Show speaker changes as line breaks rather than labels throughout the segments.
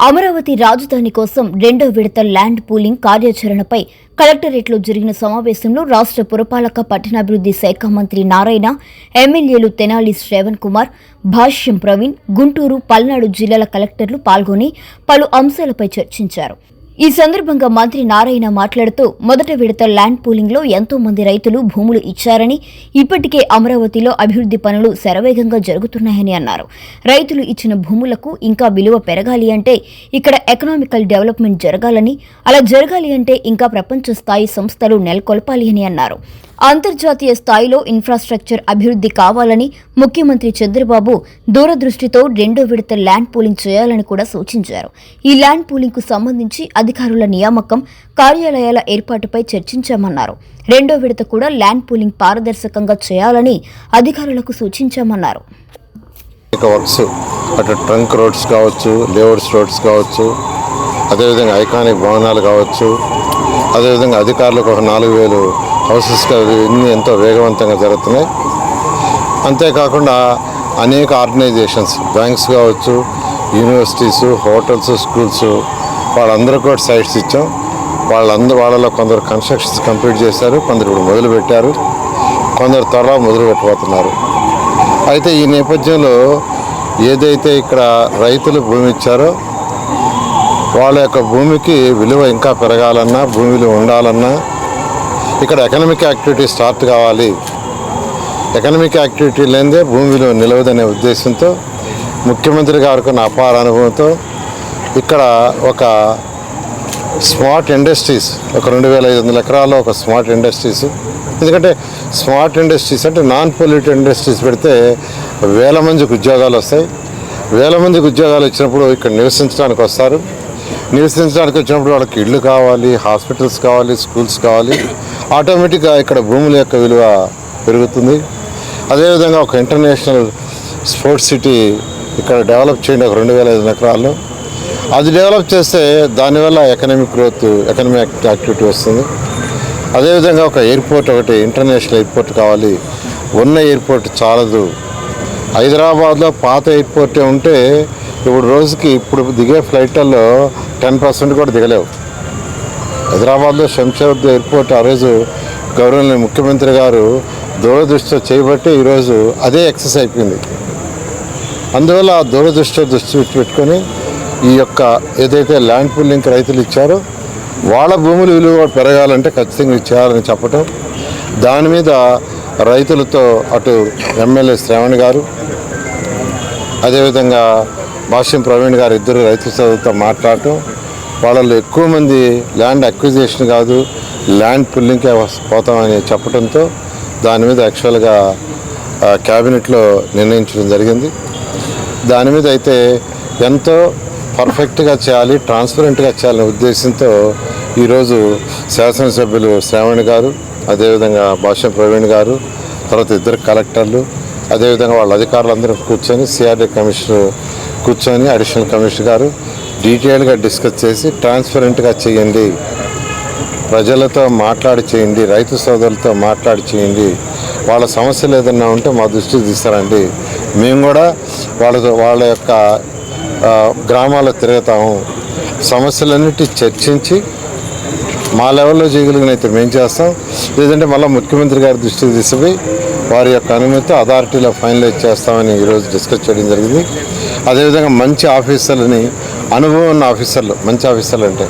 అమరావతి రాజధాని కోసం రెండో విడత ల్యాండ్ పూలింగ్ కార్యాచరణపై కలెక్టరేట్లో జరిగిన సమావేశంలో రాష్ట్ర పురపాలక పట్టణాభివృద్ధి శాఖ మంత్రి నారాయణ ఎమ్మెల్యేలు తెనాలి శ్రవణ్ కుమార్ భాష్యం ప్రవీణ్ గుంటూరు పల్నాడు జిల్లాల కలెక్టర్లు పాల్గొని పలు అంశాలపై చర్చించారు. ఈ సందర్భంగా మంత్రి నారాయణ మాట్లాడుతూ మొదట విడత ల్యాండ్ పూలింగ్లో ఎంతో మంది రైతులు భూములు ఇచ్చారని ఇప్పటికే అమరావతిలో అభివృద్ధి పనులు శరవేగంగా జరుగుతున్నాయని అన్నారు. రైతులు ఇచ్చిన భూములకు ఇంకా విలువ పెరగాలి అంటే ఇక్కడ ఎకనామికల్ డెవలప్మెంట్ జరగాలని అలా జరగాలి అంటే ఇంకా ప్రపంచ స్థాయి సంస్థలు నెలకొల్పాలి అని అన్నారు. అంతర్జాతీయ స్థాయిలో ఇన్ఫ్రాస్ట్రక్చర్ అభివృద్ధి కావాలని ముఖ్యమంత్రి చంద్రబాబు దూరదృష్టితో రెండో విడత ల్యాండ్ పూలింగ్ చేయాలని కూడా సూచించారు. ఈ ల్యాండ్ పూలింగ్కు సంబంధించి అధికారుల నియామకం కార్యాలయాల ఏర్పాటుపై చర్చించామన్నారు. రెండో విడత కూడా ల్యాండ్ పూలింగ్ పారదర్శకంగా చేయాలని అధికారులకు సూచించామన్నారు.
వర్క్స్ అటు ట్రంక్ రోడ్స్ కావచ్చు లేఅవుట్స్ రోడ్స్ కావచ్చు అదేవిధంగా ఐకానిక్ భవనాలు కావచ్చు అదేవిధంగా అధికారులకు ఒక నాలుగు వేలు హౌసెస్ ఇన్ని ఎంతో వేగవంతంగా జరుగుతున్నాయి. అంతేకాకుండా అనేక ఆర్గనైజేషన్స్ బ్యాంక్స్ కావచ్చు యూనివర్సిటీస్ హోటల్స్ స్కూల్స్ వాళ్ళందరూ కూడా సైట్స్ ఇచ్చాం. వాళ్ళందరూ వాళ్ళలో కొందరు కన్స్ట్రక్షన్స్ కంప్లీట్ చేశారు కొందరు ఇప్పుడు మొదలు పెట్టారు కొందరు త్వరలో మొదలు పెట్టబోతున్నారు అయితే ఈ నేపథ్యంలో ఏదైతే ఇక్కడ రైతులు భూమి ఇచ్చారో వాళ్ళ యొక్క భూమికి విలువ ఇంకా పెరగాలన్నా భూమిలో ఉండాలన్నా ఇక్కడ ఎకనామిక్ యాక్టివిటీ స్టార్ట్ కావాలి. ఎకనామిక్ యాక్టివిటీ లేనిదే భూమి విలువ నిలవదనే ఉద్దేశంతో ముఖ్యమంత్రి గారికి ఉన్న అపార అనుభవంతో ఇక్కడ ఒక స్మార్ట్ ఇండస్ట్రీస్ ఒక రెండు వేల ఐదు వందల ఎకరాల్లో ఒక స్మార్ట్ ఇండస్ట్రీస్. ఎందుకంటే స్మార్ట్ ఇండస్ట్రీస్ అంటే నాన్ పొల్యూటెడ్ ఇండస్ట్రీస్ పెడితే వేల మందికి ఉద్యోగాలు వస్తాయి. వేల మందికి ఉద్యోగాలు వచ్చినప్పుడు ఇక్కడ నివసించడానికి వస్తారు. నివసించడానికి వచ్చినప్పుడు వాళ్ళకి ఇళ్ళు కావాలి హాస్పిటల్స్ కావాలి స్కూల్స్ కావాలి. ఆటోమేటిక్గా ఇక్కడ భూముల యొక్క విలువ పెరుగుతుంది. అదేవిధంగా ఒక ఇంటర్నేషనల్ స్పోర్ట్స్ సిటీ ఇక్కడ డెవలప్ చేయండి ఒక రెండు వేల ఐదు ఎకరాల్లో. అది డెవలప్ చేస్తే దానివల్ల ఎకనామిక్ గ్రోత్ ఎకనామిక్ యాక్టివిటీ వస్తుంది. అదేవిధంగా ఒక ఎయిర్పోర్ట్ ఒకటి ఇంటర్నేషనల్ ఎయిర్పోర్ట్ కావాలి. ఉన్న ఎయిర్పోర్ట్ చాలదు. హైదరాబాద్లో పాత ఎయిర్పోర్టే ఉంటే ఇప్పుడు రోజుకి ఇప్పుడు దిగే ఫ్లైట్లలో టెన్ పర్సెంట్ కూడా దిగలేవు. హైదరాబాద్లో శంషాబాద్ ఎయిర్పోర్ట్ ఆ రోజు గౌరవనీయ ముఖ్యమంత్రి గారు దూరదృష్టితో చేయబట్టి ఈరోజు అదే ఎక్సెస్ అయిపోయింది. అందువల్ల ఆ దూరదృష్టి దృష్టి పెట్టుకొని ఈ యొక్క ఏదైతే ల్యాండ్ పుల్లింగ్ రైతులు ఇచ్చారో వాళ్ళ భూముల విలువ పెరగాలంటే ఖచ్చితంగా చేయాలని చెప్పటం. దాని మీద రైతులతో అటు ఎమ్మెల్యే శ్రావణ్ గారు అదేవిధంగా భాష్యం ప్రవీణ్ గారు ఇద్దరు రైతు సోదరులతో మాట్లాడటం వాళ్ళలో ఎక్కువ మంది ల్యాండ్ అక్విజిషన్ కాదు ల్యాండ్ పుల్లింగ్కే పోతామని చెప్పడంతో దాని మీద యాక్చువల్గా క్యాబినెట్లో నిర్ణయించడం జరిగింది. దాని మీద అయితే ఎంతో పర్ఫెక్ట్గా చేయాలి ట్రాన్స్పరెంట్గా చేయాలనే ఉద్దేశంతో ఈరోజు శాసనసభ్యులు శ్రావణ్ గారు అదేవిధంగా భాష ప్రవీణ్ గారు తర్వాత ఇద్దరు కలెక్టర్లు అదేవిధంగా వాళ్ళ అధికారులందరూ కూర్చొని సిఆర్డీ కమిషనర్ కూర్చొని అడిషనల్ కమిషనర్ గారు డీటెయిల్గా డిస్కస్ చేసి ట్రాన్స్పరెంట్గా చేయండి. ప్రజలతో మాట్లాడి చేయండి. రైతు సోదరులతో మాట్లాడి చేయండి. వాళ్ళ సమస్యలు ఏదన్నా ఉంటే మా దృష్టికి తీస్తారండి మేము కూడా వాళ్ళతో వాళ్ళ యొక్క గ్రామాల్లో తిరుగుతాము. సమస్యలన్నిటి చర్చించి మా లెవెల్లో చేయగలిగిన అయితే మేము చేస్తాం. లేదంటే మళ్ళీ ముఖ్యమంత్రి గారి దృష్టికి తీసుకుపోయి వారి యొక్క అనుమతితో అథారిటీలో ఫైనలైజ్ చేస్తామని ఈరోజు డిస్కస్ చేయడం జరిగింది. అదేవిధంగా మంచి ఆఫీసర్లని అనుభవం ఉన్న ఆఫీసర్లు మంచి ఆఫీసర్లు అంటే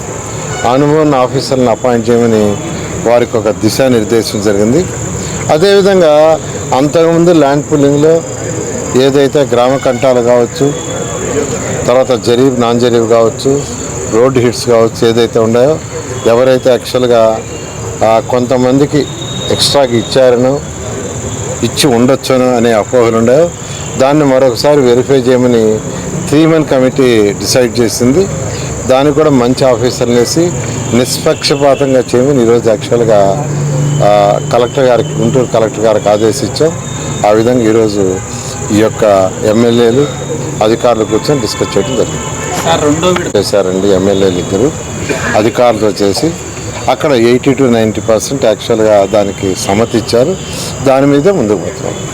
అనుభవం ఉన్న ఆఫీసర్లను అపాయింట్ చేయమని వారికి ఒక దిశానిర్దేశం జరిగింది. అదేవిధంగా అంతకుముందు ల్యాండ్ పుల్లింగ్లో ఏదైతే గ్రామ కంటాలు కావచ్చు తర్వాత జరీబ్ నాన్ జరీబ్ కావచ్చు రోడ్ హిట్స్ కావచ్చు ఏదైతే ఉన్నాయో ఎవరైతే యాక్చువల్గా కొంతమందికి ఎక్స్ట్రాకి ఇచ్చారనో ఇచ్చి ఉండొచ్చును అనే అపోహలు ఉన్నాయో దాన్ని మరొకసారి వెరిఫై చేయమని త్రీ మన్ కమిటీ డిసైడ్ చేసింది. దానికి కూడా మంచి ఆఫీసర్లు వేసి నిష్పక్షపాతంగా చేయమని ఈరోజు యాక్చువల్గా కలెక్టర్ గారికి గుంటూరు కలెక్టర్ గారికి ఆదేశించాం. ఆ విధంగా ఈరోజు ఈ యొక్క ఎమ్మెల్యేలు అధికారులు కూర్చొని డిస్కస్ చేయడం జరిగింది. చేశారండి ఎమ్మెల్యేలు ఇద్దరు. అధికారులతో చేసి అక్కడ ఎయిటీ టు నైంటీ పర్సెంట్ యాక్చువల్గా దానికి సమ్మతి ఇచ్చారు దాని మీదే ముందుకు పోతున్నాం.